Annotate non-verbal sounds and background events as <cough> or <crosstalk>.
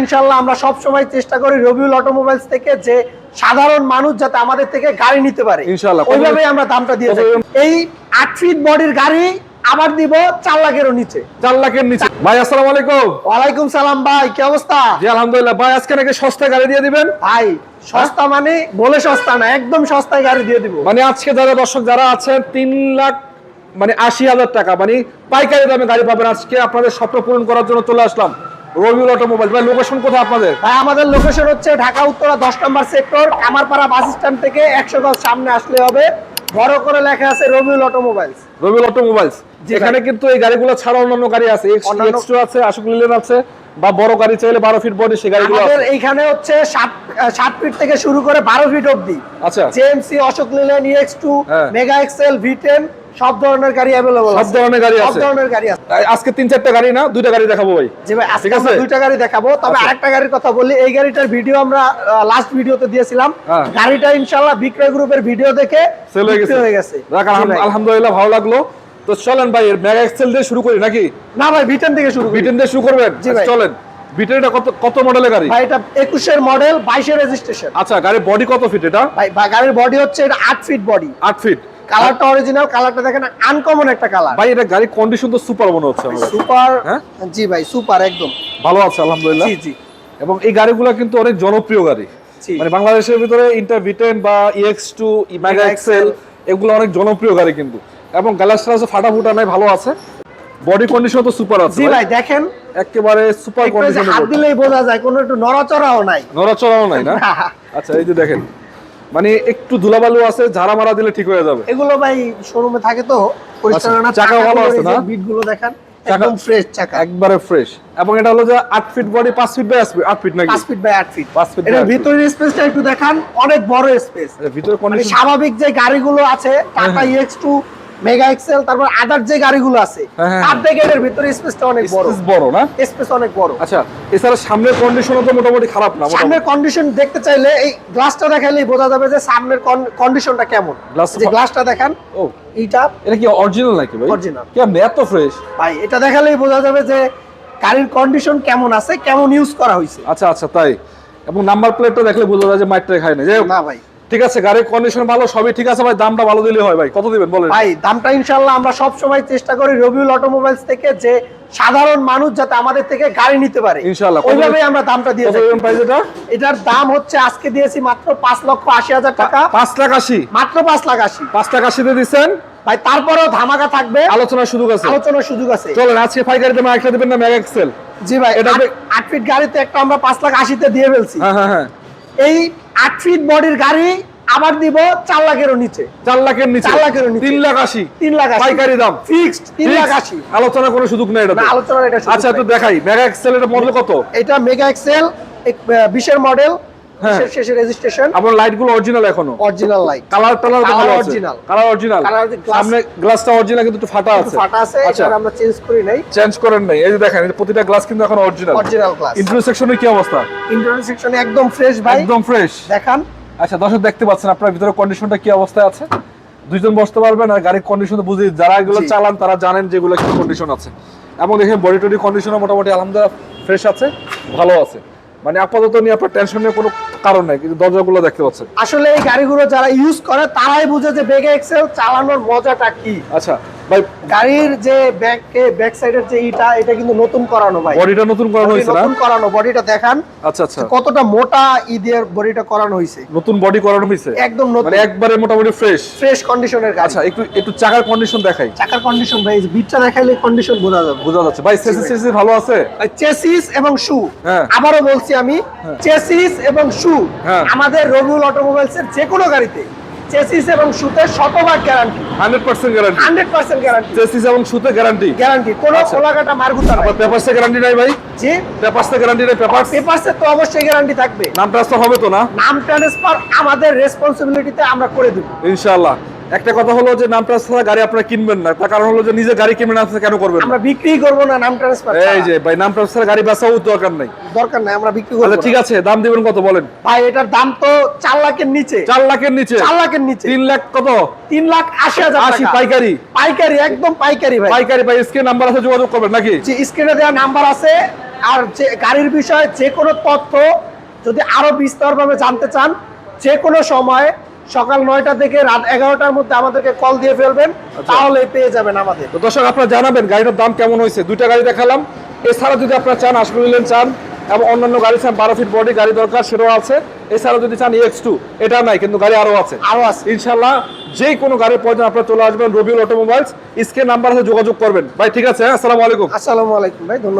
ইনশাল্লাহ আমরা সব সময় চেষ্টা করি রবিউল অটোমোবাইলস থেকে যে সাধারণ মানুষ যাতে আমাদের থেকে গাড়ি নিতে পারে। ওইভাবেই আমরা দামটা দিয়ে থাকি। এই আট ফিট বডির গাড়ি আবার দিব চার লাখেরও নিচে। চার লাখের নিচে। ভাই আসসালামু আলাইকুম। ওয়ালাইকুম সালাম ভাই কি অবস্থা? জি আলহামদুলিল্লাহ। ভাই আজকে নাকি সস্তায় গাড়ি দিয়ে দিবেন? ভাই সস্তা মানে বলে সস্তা না একদম সস্তায় গাড়ি দিয়ে দিব। মানে আজকে যারা দর্শক যারা আছেন তিন লাখ মানে আশি হাজার টাকা মানে পাইকারি দামে গাড়ি পাবেন। আজকে আপনাদের স্বপ্ন পূরণ করার জন্য চলে আসলাম। রবিউল অটোমোবাইল ভাই লোকেশন কোথায় আপনাদের? ভাই আমাদের লোকেশন হচ্ছে ঢাকা উত্তরা দশ নম্বর সেক্টর কামারপাড়া বাস স্ট্যান্ড থেকে একশো গজ সামনে আসলে হবে। বড় করে লেখা আছে রবিউল অটোমোবাইলস। রবিউল অটোমোবাইলস। এখানে কিন্তু এই গাড়িগুলো ছাড়া অন্যান্য গাড়ি আছে এক্সট্রা আছে আশুক লিলেন আছে বা বড় গাড়ি চাইলে বারো ফিট বডি সেই গাড়িগুলো আমাদের এইখানে হচ্ছে সাত সাত ফিট থেকে শুরু করে বারো ফিট অব্দি আচ্ছা। JMC Ashok Leyland EX two. Mega excel V ten সব ধরনের গাড়ি অ্যাভেলেবল সব ধরনের গাড়ি সব ধরনের গাড়ি আছে। আজকে তিন চারটা গাড়ি না? দুইটা গাড়ি দেখাবো ভাই। যে ভাই আজকে ঠিক আছে? আমরা দুইটা গাড়ি দেখাবো। তবে আচ্ছা। আরেকটা গাড়ির কথা বলি এই গাড়িটার ভিডিও আমরা লাস্ট ভিডিওতে দিয়েছিলাম। হ্যাঁ। গাড়িটা ইনশাআল্লাহ বিক্রয় গ্রুপের ভিডিও দেখে সেল হয়ে গেছে। হয়ে গেছে। জি। আলহামদুলিল্লাহ ভালো লাগল। তো চলেন ভাই মেগা এক্সেল দিয়ে শুরু করি নাকি? না ভাই ভি টেন থেকে শুরু বিটেন দিয়ে শুরু করবেন? জি ভাই। চলেন। বিটেনটা কত কত মডেলের গাড়ি? ভাই এটা একুশের মডেল বাইশের রেজিস্ট্রেশন আচ্ছা গাড়ির বডি কত ফিট এটা? ভাই গাড়ির বডি হচ্ছে এটা আট ফিট বডি আট ফিট কালারটা অরিজিনাল কালারটা দেখেন আনকমন একটা কালার ভাই এটা গাড়ির কন্ডিশন তো সুপার মনে হচ্ছে সুপার হ্যাঁ? জি ভাই সুপার একদম। ভালো আছে আলহামদুলিল্লাহ। জি জি। এবং এই গাড়িগুলো কিন্তু অনেক জনপ্রিয় গাড়ি। মানে বাংলাদেশের ভিতরে বা ইএক্স টু মেগা এক্সেল এগুলো অনেক জনপ্রিয় গাড়ি কিন্তু। এবং ফাটা ফুটা নাই ভালো আছে। বডি কন্ডিশন তো সুপার আছে জি ভাই। দেখেন একেবারে সুপার কন্ডিশন হাত দিলেই বোঝা যায় কোনো একটু নড়াচড়াও নাই। নড়াচড়াও নাই না? <laughs> আচ্ছা এই যে দেখেন। মানে একটু ধুলাবালু আছে ঝাড়া মারা দিলে ঠিক হয়ে যাবে। এগুলো ভাই শোরুমে থাকে তো পরিষ্কার না আচ্ছা, চাকা ভালো আছে না? বিটগুলো দেখেন একদম ফ্রেশ চাকা। একবারে ফ্রেশ এবং এটা হলো যে 8 feet body 5 feet by 8 feet নাকি? 5 ফিট বাই 8 ফিট 5 ফিট এর ভিতরের স্পেসটা একটু দেখান অনেক বড় স্পেস ভিতরে মানে কোন স্বাভাবিক যে গাড়িগুলো আছে টাটা হ্যাঁ, হ্যাঁ। এক্স2 মেগা এক্সেল তারপর আদার যে গাড়িগুলো আছে হ্যাঁ, হ্যাঁ, তার থেকে এটার ভিতরে স্পেসটা অনেক বড়। বড় না? স্পেস অনেক বড়। আচ্ছা এছাড়া সামনের কন্ডিশনও তো মোটামুটি খারাপ না। সামনের কন্ডিশন দেখতে চাইলে এই গ্লাসটা দেখালেই বোঝা যাবে যে সামনের কন্ডিশনটা কেমন। যে গ্লাসটা দেখান ও। এইটা এটা কি অরিজিনাল নাকি ভাই? Original। কেমন এত ফ্রেশ ভাই এটা দেখালেই বোঝা যাবে যে গাড়ির কন্ডিশন কেমন আছে কেমন ইউজ করা হয়েছে। আচ্ছা আচ্ছা তাই। এবং নাম্বার প্লেটটা দেখলে বোঝা যায় যে মাইটটা খায় না না ভাই। ঠিক আছে গাড়ির কন্ডিশন ভালো সবই ঠিক আছে ভাই দামটা ভালো দিলে হয় ভাই। কত দিবেন বলেন? ভাই দামটা ইনশাল্লাহ আমরা সব সময় চেষ্টা করি রবিউল অটোমোবাইলস থেকে যে সাধারণ মানুষ যাতে আমাদের থেকে গাড়ি নিতে পারে। ইনশাআল্লাহ। ওইভাবেই আমরা দামটা দিয়ে দিবেন প্রাইস এটা? এটার দাম হচ্ছে আজকে দিয়েছি মাত্র পাঁচ লক্ষ আশি হাজার টাকা। পাঁচ লাখ আশি? মাত্র পাঁচ লাখ আশি। পাঁচ লাখ আশিতে দিচ্ছেন? ভাই তারপরেও ধামাকা থাকবে। আলোচনার সুযোগ আছে। আলোচনার সুযোগ আছে। চলেন আজকে পাইকারি দামে একটা দিবেন না মেগা এক্সেল জি ভাই এটা এটা বে- আট ফিট গাড়িতে একটা আমরা পাঁচ লাখ আশিতে দিয়ে ফেলছি। হ্যাঁ হ্যাঁ হ্যাঁ। এই আট ফিট বডির গাড়ি আবার দিব চার লাখেরও নিচে। চার লাখের নিচে। চার লাখের নিচে। তিন লাখ আশি। তিন লাখ পাইকারি দাম। ফিক্সড তিন লাখ আশি। আলোচনা কোনো সুযোগ নেই এটা আলোচনা এটা আচ্ছা একটু তো দেখাই। মেগা এক্সেল এর মডেল কত? এটা মেগা এক্সেল বিশের মডেল শেষে রেজিস্ট্রেশন আমার অরিজিনাল এখনও। অরিজিনাল লাইট কালার টালার ভালো আছে। original। কালার অরিজিনাল Colour যে glass- সামনে গ্লাসটা অরিজিনাল কিন্তু একটু ফাটা আছে। ফাটা আছে আচ্ছা। এটা আমরা চেঞ্জ করি নাই। চেঞ্জ করেন নাই। এই যে দেখেন প্রতিটা গ্লাস কিন্তু এখন অরিজিনাল অরিজিনাল ক্লাস ইন্টারভিউ সেকশনের কি অবস্থা? ইন্টারনাল সেকশনে একদম ফ্রেশ ভাই। একদম ফ্রেশ দেখান। আচ্ছা দর্শক দেখতে পাচ্ছেন আপনার ভিতরে কন্ডিশনটা কি অবস্থায় আছে? দুইজন বসতে পারবেন আর গাড়ির কন্ডিশন বুঝি যারা এগুলো চালান তারা জানেন যে এগুলো কি কন্ডিশন আছে। এবং দেখেন বডি টডি কন্ডিশনও মোটামুটি আলহামদুলিল্লাহ ফ্রেশ আছে ভালো আছে। মানে আপাতত নিয়ে আপনার টেনশন নিয়ে কোনো কারণ নাই কিন্তু দরজাগুলো দেখতে পাচ্ছেন। আসলে এই গাড়িগুলো যারা ইউজ করে তারাই বুঝে যে বেগে এক্সেল চালানোর মজাটা কি। আচ্ছা ভাই গাড়ির যে ব্যাক ব্যাক সাইডের যে ইটা এটা কিন্তু নতুন করানো ভাই। বডিটা নতুন করানো হয়েছে না? নতুন করানো বডিটা দেখান। আচ্ছা আচ্ছা। কতটা মোটা ঈদের বডিটা করানো হয়েছে। নতুন বডি করানো হয়েছে? একদম নতুন। মানে একবারে মোটামুটি ফ্রেশ ফ্রেশ কন্ডিশনের গাড়ি। আচ্ছা একটু একটু চাকার কন্ডিশন দেখাই। চাকার কন্ডিশন ভাই বিটটা দেখাইলে কন্ডিশন বোঝা যাবে। বোঝা যাচ্ছে। ভাই সেসি ভাই। সেসি ভালো আছে? চেসিস এবং শু হ্যাঁ। আবারও বলছি আমি চেসিস এবং শু হ্যাঁ। আমাদের রবিউল অটোমোবাইলস এর যে কোনো গাড়িতে চেসিস এবং সুতে শতভাগ guarantee hundred percent guarantee hundred percent guarantee chassis এবং সুতে গ্যারান্টি গ্যারান্টি কোনো আচ্ছা। খোলাকাটা মারগুতা না পেপারসে গ্যারান্টি নাই ভাই? জি। পেপারসে গ্যারান্টি নাই পেপার পেপারসে তো অবশ্যই গ্যারান্টি থাকবে। নাম ট্রান্সফার হবে তো না? নাম ট্রান্সফার আমাদের রেসপন্সিবিলিটিতে আমরা করে দেব। ইনশাআল্লাহ। একটা কথা হলো যে নাম ট্রান্সফার গাড়ি আপনারা কিনবেন না। তার কারণ হলো যে নিজে গাড়ি কিনবেন আপনি কেন করবেন আমরা বিক্রি করব না নাম ট্রান্সফার এই যে ভাই নাম ট্রান্সফার গাড়ি বেচাও দরকার নাই। দরকার নাই আমরা বিক্রি করব আচ্ছা ঠিক আছে দাম দিবেন কত বলেন? ভাই এটার দাম তো চার লাখের নিচে। চার লাখের নিচে? চার লাখের নিচে। তিন লাখ কত? তিন লাখ আশি হাজার আশি টাকা। পাইকারি? পাইকারি একদম পাইকারি ভাই। পাইকারি ভাই স্ক্রিন নাম্বার আছে যোগাযোগ করবেন নাকি? যে স্ক্রিনে দেওয়া নাম্বার আছে। আর যে গাড়ির বিষয়ে যে কোনো তথ্য যদি আরও বিস্তরভাবে জানতে চান যে কোনো সময় সকাল নয়টা থেকে রাত এগারোটার মধ্যে আমাদেরকে কল দিয়ে ফেলবেন তাহলে পেয়ে যাবেন আমাদের। তো দর্শক আপনারা জানাবেন গাড়িটার দাম কেমন হয়েছে? দুইটা গাড়ি দেখালাম। এছাড়া যদি আপনারা চান আশরুলিলেন চান এবং অন্যান্য গাড়ি চান বারো ফিট বডি গাড়ি দরকার সেটাও আছে। এছাড়া যদি চান এক্স টু এটা নাই কিন্তু গাড়ি আরও আছে। আরও আছে। ইনশাল্লাহ যে কোনো গাড়ির প্রয়োজন আপনারা চলে আসবেন রবিউল অটোমোবাইলস। স্ক্রিন নাম্বার আছে যোগাযোগ করবেন। ভাই ঠিক আছে হ্যাঁ? আসসালামু আলাইকুম। আসসালামু আলাইকুম ভাই ধন্যবাদ।